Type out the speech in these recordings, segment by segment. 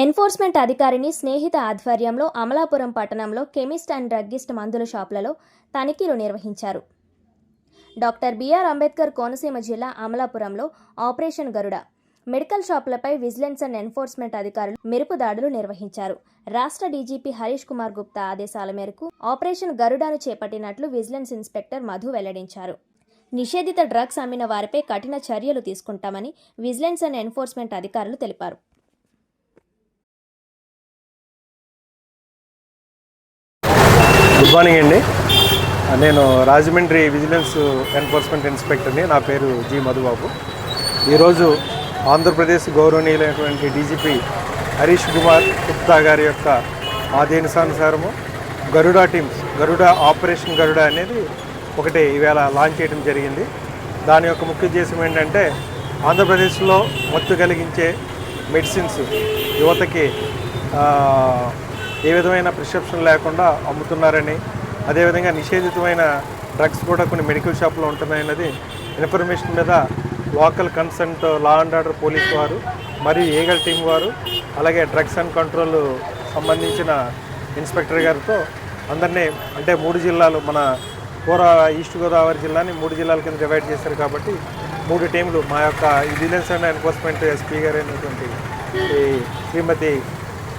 Enforcement అధికారిని స్నేహిత ఆధ్వర్యంలో అమలాపురం పట్టణంలో కెమిస్ట్ అండ్ డ్రగ్గిస్ట్ మందుల షాపులలో తనిఖీలు నిర్వహించారు. డాక్టర్ బిఆర్ అంబేద్కర్ కోనసీమ జిల్లా అమలాపురంలో ఆపరేషన్ గరుడ మెడికల్ షాపులపై విజిలెన్స్ అండ్ ఎన్ఫోర్స్మెంట్ అధికారులు మెరుపు దాడులు నిర్వహించారు. రాష్ట్ర డీజీపీ హరీష్ కుమార్ గుప్తా ఆదేశాల మేరకు ఆపరేషన్ గరుడాను చేపట్టినట్లు విజిలెన్స్ ఇన్స్పెక్టర్ మధు వెల్లడించారు. నిషేధిత డ్రగ్స్ అమ్మిన వారిపై కఠిన చర్యలు తీసుకుంటామని విజిలెన్స్ అండ్ ఎన్ఫోర్స్మెంట్ అధికారులు తెలిపారు. గుడ్ మార్నింగ్ అండి నేను రాజమండ్రి విజిలెన్స్ ఎన్ఫోర్స్మెంట్ ఇన్స్పెక్టర్ని. నా పేరు జి మధుబాబు. ఈరోజు ఆంధ్రప్రదేశ్ గౌరవనీయులైనటువంటి డీజీపీ హరీష్ కుమార్ గుప్తా గారి యొక్క ఆదేశానుసారము గరుడా టీమ్స్ గరుడా ఆపరేషన్ గరుడా అనేది ఒకటి ఈవేళ లాంచ్ చేయడం జరిగింది. దాని యొక్క ముఖ్య ఉద్దేశం ఏంటంటే ఆంధ్రప్రదేశ్లో మత్తు కలిగించే మెడిసిన్స్ యువతకి ఏ విధమైన ప్రిస్క్రిప్షన్ లేకుండా అమ్ముతున్నారని అదేవిధంగా నిషేధితమైన డ్రగ్స్ కూడా కొన్ని మెడికల్ షాప్లో ఉంటున్నాయన్నది ఇన్ఫర్మేషన్ మీద local concern law and order police వారు మరియు ఏగల్ టీం వారు అలాగే డ్రగ్స్ అండ్ కంట్రోల్ సంబంధించిన ఇన్స్పెక్టర్ గారితో అందరినీ అంటే మూడు జిల్లాలు మన పూర్వ ఈస్ట్ గోదావరి జిల్లాని మూడు జిల్లాల కింద డివైడ్ చేశారు కాబట్టి మూడు టీంలు మా యొక్క విజిలెన్స్ అండ్ ఎన్ఫోర్స్మెంట్ ఎస్పీ గారు అయినటువంటి ఈ శ్రీమతి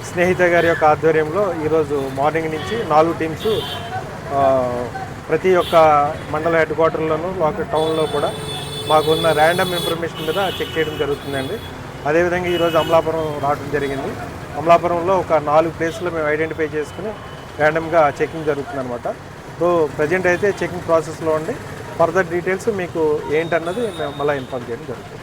స్నేహిత గారి యొక్క ఆధ్వర్యంలో ఈరోజు మార్నింగ్ నుంచి నాలుగు టీమ్స్ ప్రతి ఒక్క మండల హెడ్ క్వార్టర్లోనూ లోకల్ టౌన్లో కూడా మాకున్న ర్యాండమ్ ఇన్ఫర్మేషన్ మీద చెక్ చేయడం జరుగుతుందండి. అదేవిధంగా ఈరోజు అమలాపురం రావడం జరిగింది. అమలాపురంలో ఒక నాలుగు ప్లేస్లో మేము ఐడెంటిఫై చేసుకుని ర్యాండమ్గా చెకింగ్ జరుగుతుంది అనమాట సో ప్రజెంట్ అయితే చెకింగ్ ప్రాసెస్లో ఉండి ఫర్దర్ డీటెయిల్స్ మీకు ఏంటన్నది మేము మళ్ళీ ఇన్ఫార్మ్ చేయడం జరుగుతుంది.